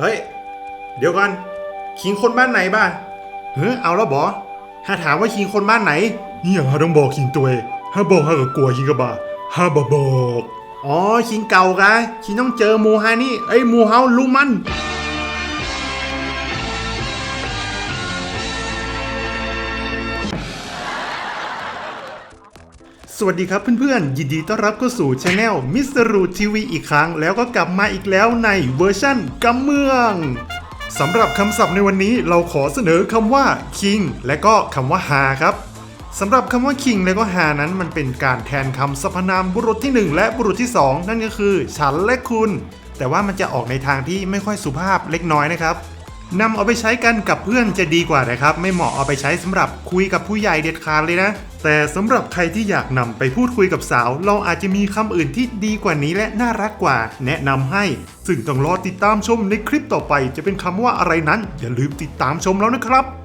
เฮ้ย เดี๋ยวก่อน คิงคนบ้านไหนบ้างเฮ้ยเอาแล้วบอถ้าถามว่าคิงคนบ้านไหนนี่อย่างฮาต้องบอกคิงตัวเองฮาบอกฮาก็กลัวคิงกะบาฮาบอบอกอ๋อคิงเก่ากะคิงต้องเจอหมูฮานี่เอ้ยหมูเฮาลุมัน สวัสดีครับเพื่อนๆ ยินดีต้อนรับเข้าสู่ช anel มิสเตอร์รูทีวีอีกครั้ง แล้วก็กลับมาอีกแล้วในเวอร์ชั่นกำเมืองสำหรับคำศัพท์ในวันนี้เราขอเสนอคำว่า king และก็คำว่าฮาครับสำหรับคำว่า king และก็ฮานั้นมันเป็นการแทนคำสรรพนามบุรุษที่ 1 และบุรุษที่ 2 นั่นก็คือ ฉันและคุณ แต่ว่ามันจะออกในทางที่ไม่ค่อยสุภาพเล็กน้อยนะครับ นำเอาไปใช้กันกับเพื่อนจะดีกว่านะครับ ไม่เหมาะเอาไปใช้สำหรับคุยกับผู้ใหญ่เด็ดขาดเลยนะ แต่สำหรับใครที่อยากนำไปพูดคุยกับสาว เราอาจจะมีคำอื่นที่ดีกว่านี้และน่ารักกว่า แนะนำให้ ซึ่งต้องรอติดตามชมในคลิปต่อไป จะเป็นคำว่าอะไรนั้น อย่าลืมติดตามชมแล้วนะครับ